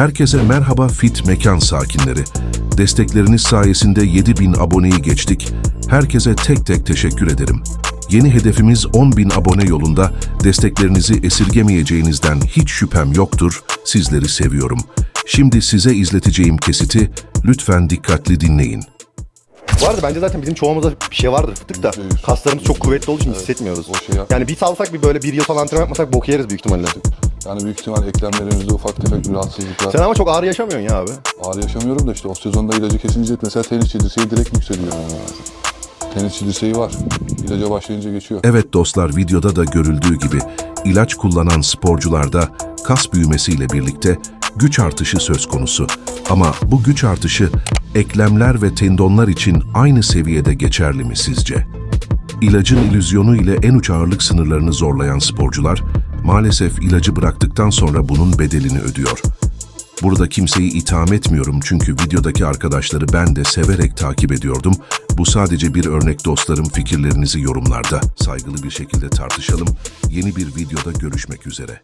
Herkese merhaba Fit Mekan sakinleri. Destekleriniz sayesinde 7000 aboneyi geçtik. Herkese tek tek teşekkür ederim. Yeni hedefimiz 10.000 abone yolunda. Desteklerinizi esirgemeyeceğinizden hiç şüphem yoktur. Sizleri seviyorum. Şimdi size izleteceğim kesiti lütfen dikkatli dinleyin. Vardı bence zaten bizim çoğumuzda bir şey vardır fıtık da kaslarımız çok kuvvetli olduğu için hissetmiyoruz. o şey yani bir salsak bir böyle bir yıl falan antrenman yapmasak bok yeriz büyük ihtimalle. Yani büyük ihtimal eklemlerimizde ufak tefek bir rahatsızlıklar. Sen ama çok ağrı yaşamıyorsun ya abi. Ağrı yaşamıyorum da işte o sezonda ilacı kesince mesela tenisçi dirseği direkt yükseliyor. Tenisçi dirseği var. İlaca başlayınca geçiyor. Evet dostlar videoda da görüldüğü gibi ilaç kullanan sporcularda kas büyümesiyle birlikte güç artışı söz konusu. Ama bu güç artışı eklemler ve tendonlar için aynı seviyede geçerli mi sizce? İlacın ilüzyonu ile en uç ağırlık sınırlarını zorlayan sporcular maalesef ilacı bıraktıktan sonra bunun bedelini ödüyor. Burada kimseyi itham etmiyorum çünkü videodaki arkadaşları ben de severek takip ediyordum. Bu sadece bir örnek dostlarım fikirlerinizi yorumlarda saygılı bir şekilde tartışalım. Yeni bir videoda görüşmek üzere.